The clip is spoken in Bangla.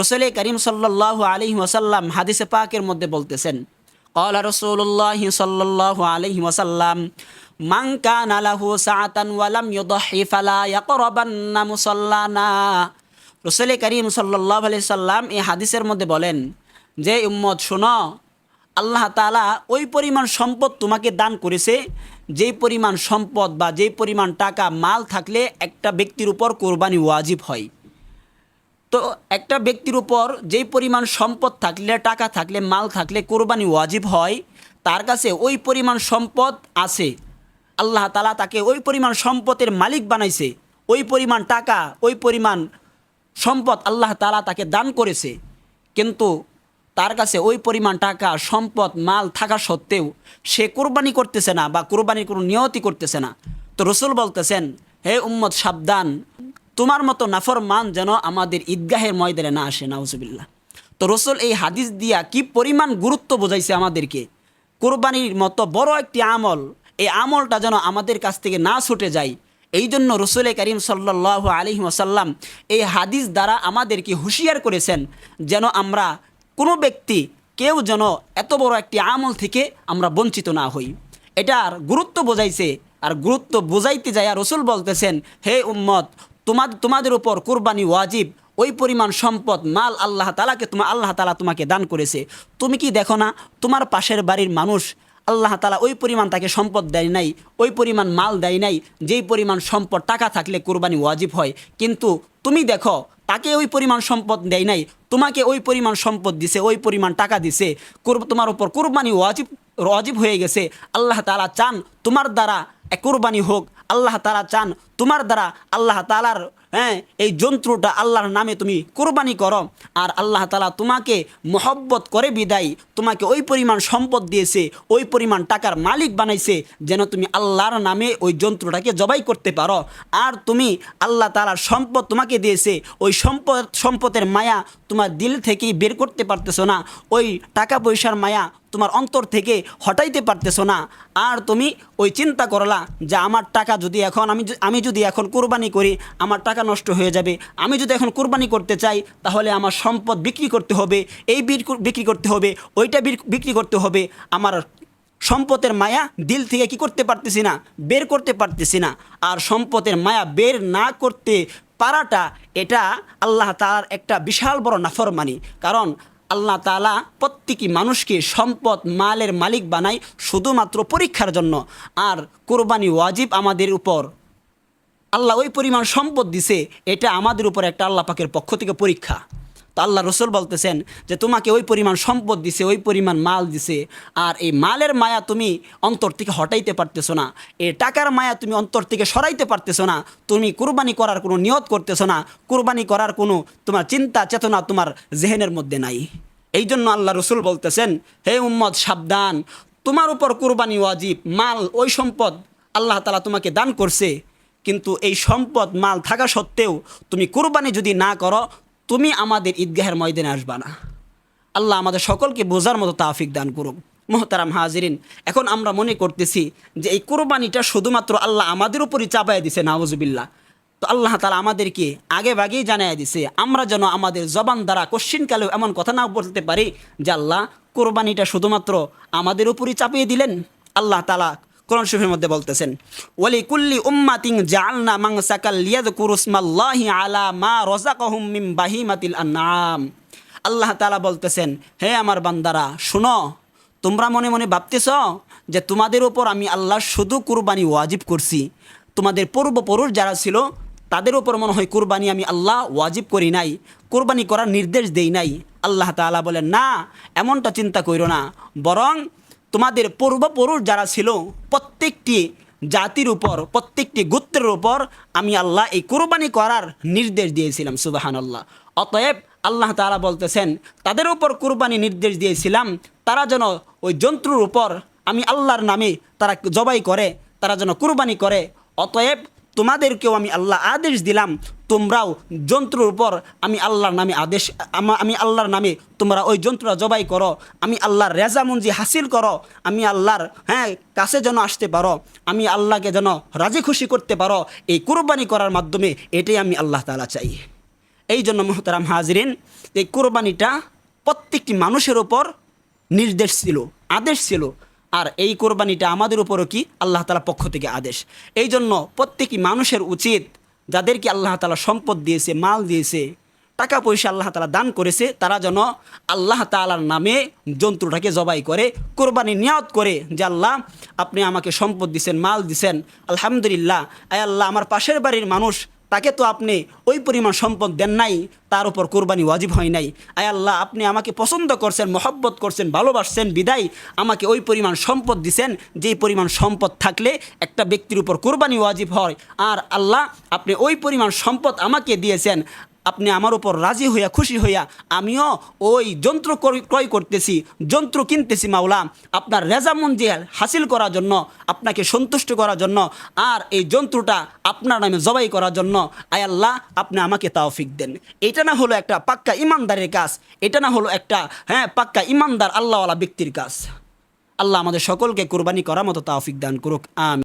রসুল করিম সাল্লাহ আলি ওসাল্লাম হাদিসে পাকের মধ্যে বলতেছেন, কলা রসুল্লাহ সাল্লাহ আলী ওসাল্লাম মান কান আলাহু সাআতান ওয়া লাম ইউদহি ফালা ইয়াকরাবান্না মুসাল্লানা। রাসূল করিম সাল্লাল্লাহু আলাইহি সাল্লাম এই হাদিসের মধ্যে বলেন, যে উম্মদ শোনো, আল্লাহ তাআলা ওই পরিমাণ সম্পদ তোমাকে দান করেছে, যেই পরিমাণ সম্পদ বা যেই পরিমাণ টাকা, মাল থাকলে একটা ব্যক্তির উপর কোরবানি ওয়াজিব হয়। তো একটা ব্যক্তির উপর যেই পরিমাণ সম্পদ থাকলে, টাকা থাকলে, মাল থাকলে কোরবানি ওয়াজিব হয়, তার কাছে ওই পরিমাণ সম্পদ আছে। আল্লাহ তালা তাকে ওই পরিমাণ সম্পদের মালিক বানাইছে। ওই পরিমাণ টাকা, ওই পরিমাণ সম্পদ আল্লাহ তালা তাকে দান করেছে। কিন্তু তার কাছে ওই পরিমাণ টাকা, সম্পদ, মাল থাকা সত্ত্বেও সে কোরবানি করতেছে না বা কোরবানির কোনো নিয়তি করতেছে না। তো রসুল বলতেছেন, হে উম্মদ সাবধান। তোমার মতো নাফর মান যেন আমাদের ঈদগাহের ময়দানে না আসে, নাউজুবিল্লাহ। তো রসুল এই হাদিস দিয়া কি পরিমাণ গুরুত্ব বোঝাইছে আমাদেরকে? কোরবানির মতো বড় একটি আমল, এই আমলটা যেন আমাদের কাছ থেকে না ছুটে যায়। এই জন্য রসুল করিম সাল্লাহ আলহি ওসাল্লাম এই হাদিস দ্বারা আমাদেরকে হুঁশিয়ার করেছেন যেন আমরা কোনো ব্যক্তি, কেউ যেন এত বড় একটি আমল থেকে আমরা বঞ্চিত না হই। এটার গুরুত্ব বোঝাইছে, আর গুরুত্ব বোঝাইতে যায় রসুল বলতেছেন, হে উম্মত তোমাদের তোমাদের উপর কোরবানি ওয়াজিব, ওই পরিমাণ সম্পদ, মাল আল্লাহ তালাকে তোমার আল্লাহ তালা তোমাকে দান করেছে। তুমি কি দেখো না, তোমার পাশের বাড়ির মানুষ আল্লাহ তালা ওই পরিমাণ তাকে সম্পদ দেয় নাই, ওই পরিমাণ মাল দেয় নাই, যেই পরিমাণ সম্পদ টাকা থাকলে কোরবানি ওয়াজিব হয়। কিন্তু তুমি দেখো, তাকে ওই পরিমাণ সম্পদ দেয় নাই, তোমাকে ওই পরিমাণ সম্পদ দিছে, ওই পরিমাণ টাকা দিছে তোমার উপর কোরবানি ওয়াজিব ওয়াজিব হয়ে গেছে। আল্লাহ তালা চান তোমার দ্বারা কোরবানি হোক আল্লাহ তালা চান। তোমার দ্বারা আল্লাহ তালার হ্যাঁ এই যন্ত্রটা আল্লাহর নামে তুমি কোরবানি করো আর আল্লাহ তালা তোমাকে মহব্বত করে বিদায়, তোমাকে ওই পরিমাণ সম্পদ দিয়েছে, ওই পরিমাণ টাকার মালিক বানাইছে যেন তুমি আল্লাহর নামে ওই যন্ত্রটাকে জবাই করতে পারো। আর তুমি আল্লাহ তালার সম্পদ তোমাকে দিয়েছে, ওই সম্পদ, সম্পদের মায়া তোমার দিল থেকেই বের করতে পারতেছো না, ওই টাকা পয়সার মায়া তোমার অন্তর থেকে হটাইতে পারতেছো না। আর তুমি ওই চিন্তা করলা যে আমার টাকা যদি এখন আমি আমি যদি এখন কোরবানি করি, আমার টাকা নষ্ট হয়ে যাবে। আমি যদি এখন কোরবানি করতে চাই, তাহলে আমার সম্পদ বিক্রি করতে হবে, এই বিক্রি করতে হবে, ওইটা বিক্রি করতে হবে। আমার সম্পদের মায়া দিল থেকে কি করতে পারতেছি না? বের করতে পারতেছি না। আর সম্পদের মায়া বের না করতে পারাটা, এটা আল্লাহ তালার একটা বিশাল বড় নাফরমানি। কারণ আল্লাহ তালা প্রত্যেকই মানুষকে সম্পদ, মালের মালিক বানায় শুধুমাত্র পরীক্ষার জন্য। আর কোরবানি ওয়াজিব আমাদের উপর। আল্লাহ ওই পরিমাণ সম্পদ দিছে, এটা আমাদের উপর একটা আল্লাহ পাকের পক্ষ থেকে পরীক্ষা। তো আল্লাহ রসুল বলতেছেন যে, তোমাকে ওই পরিমাণ সম্পদ দিছে, ওই পরিমাণ মাল দিছে, আর এই মালের মায়া তুমি অন্তর থেকে হটাইতে পারতেছো না এই টাকার মায়া তুমি অন্তর থেকে সরাইতে পারতেছো না, তুমি কুরবানি করার কোনো নিয়ত করতেছো না, কুরবানি করার কোনো তোমার চিন্তা, চেতনা তোমার জেহেনের মধ্যে নাই। এই জন্য আল্লাহ রসুল বলতেছেন, হে উম্মদ সাবধান, তোমার উপর কুরবানি ওয়াজিব, মাল, ওই সম্পদ আল্লাহ তালা তোমাকে দান করছে কিন্তু এই সম্পদ, মাল থাকা সত্ত্বেও তুমি কুরবানি যদি না করো, তুমি আমাদের ঈদগাহের ময়দানে আসবা না। আল্লাহ আমাদের সকলকে বোঝার মতো তাফিক দান করুক। মোহতারাম হাজিরিন, এখন আমরা মনে করতেছি যে এই কোরবানিটা শুধুমাত্র আল্লাহ আমাদের উপরই চাপাই দিছে নাওজুবিল্লাহ তো আল্লাহ তালা আমাদেরকে আগে ভাগেই জানাই দিছে, আমরা যেন আমাদের জবান দ্বারা কোশ্চিনকালেও এমন কথা না বলতে পারি যে আল্লাহ কোরবানিটা শুধুমাত্র আমাদের উপরই চাপিয়ে দিলেন। আল্লাহ তালা কোরআন শরীফের মধ্যে বলতেছেন ওয়ালি কুল্লি উম্মাতিং জাআলনা মাংসাকাল লিয়াযকুরু ইসমাল্লাহি আলা মা রাযাকাহুম মিন বাহিমাতিল আনআম। আল্লাহ তাআলা বলতেছেন, হে আমার বান্দারা, শুনো, তোমরা মনে মনে ভাবতেছ যে তোমাদের উপর আমি আল্লাহ শুধু কুরবানি ওয়াজিব করছি। তোমাদের পূর্বপুরুষ যারা ছিল, তাদের উপর মনে হয় কুরবানি আমি আল্লাহ ওয়াজিব করি নাই, কোরবানি করার নির্দেশ দেই নাই। আল্লাহ তাআলা বলেন, না, এমনটা চিন্তা করো না, বরং তোমাদের পূর্বপুরুষ যারা ছিল, প্রত্যেকটি জাতির উপর, প্রত্যেকটি গোত্রের উপর আমি আল্লাহ এই কোরবানি করার নির্দেশ দিয়েছিলাম সুবাহান আল্লাহ অতএব আল্লাহ তারা বলতেছেন, তাদের উপর কোরবানি নির্দেশ দিয়েছিলাম, তারা যেন ওই জন্তুর উপর আমি আল্লাহর নামে তারা জবাই করে, তারা যেন কোরবানি করে। অতএব তোমাদেরকেও আমি আল্লাহ আদেশ দিলাম, তোমরাও যন্ত্রের উপর আমি আল্লাহর নামে আদেশ, আমি আল্লাহর নামে তোমরা ওই যন্ত্রটা জবাই করো, আমি আল্লাহর রেজামঞ্জি হাসিল করো, আমি আল্লাহর হ্যাঁ কাছে যেন আসতে পারো, আমি আল্লাহকে যেন রাজি খুশি করতে পারো, এই কুরবানি করার মাধ্যমে এটাই আমি আল্লাহ তালা চাই। এই জন্য মোহতারাম হাজরিন, এই কোরবানিটা প্রত্যেকটি মানুষের ওপর নির্দেশ ছিল, আদেশ ছিল আর এই কোরবানিটা আমাদের উপরও কি আল্লাহ তালা পক্ষ থেকে আদেশ। এই জন্য প্রত্যেকটি মানুষের উচিত যাদেরকে আল্লাহ তালা সম্পদ দিয়েছে, মাল দিয়েছে, টাকা পয়সা আল্লাহ তালা দান করেছে, তারা যেন আল্লাহ তালার নামে জন্তুটাকে জবাই করে, কোরবানি নিয়াত করে যে, আল্লাহ, আপনি আমাকে সম্পদ দিছেন, মাল দিছেন, আলহামদুলিল্লাহ, আয় আল্লাহ, আমার পাশের বাড়ির মানুষ তাকে তো আপনি ওই পরিমাণ সম্পদ দেন নাই, তার উপর কোরবানি ওয়াজিব হয় নাই। আয় আল্লাহ, আপনি আমাকে পছন্দ করছেন, মহব্বত করছেন, ভালোবাসছেন, বিদায়, আমাকে ওই পরিমাণ সম্পদ দিছেন, যেই পরিমাণ সম্পদ থাকলে একটা ব্যক্তির উপর কোরবানি ওয়াজিব হয়। আর আল্লাহ, আপনি ওই পরিমাণ সম্পদ আমাকে দিয়েছেন আপনি আমার উপর রাজি হইয়া, খুশি হইয়া আমিও ওই যন্ত্র ক্রয়- করতেছি, যন্ত্র কিনতেছি মাওলা। আপনার রেজামন্দি হাসিল করার জন্য, আপনাকে সন্তুষ্ট করার জন্য, আর এই যন্ত্রটা আপনার নামে জবাই করার জন্য, আয় আল্লাহ, আপনি আমাকে তাওফিক দেন। এটা না হলো একটা পাক্কা ইমানদারের কাজ, এটা না হলো একটা হ্যাঁ পাক্কা ইমানদার আল্লাহওয়ালা ব্যক্তির কাজ। আল্লাহ আমাদের সকলকে কোরবানি করার মতো তাওফিক দান করুক আমি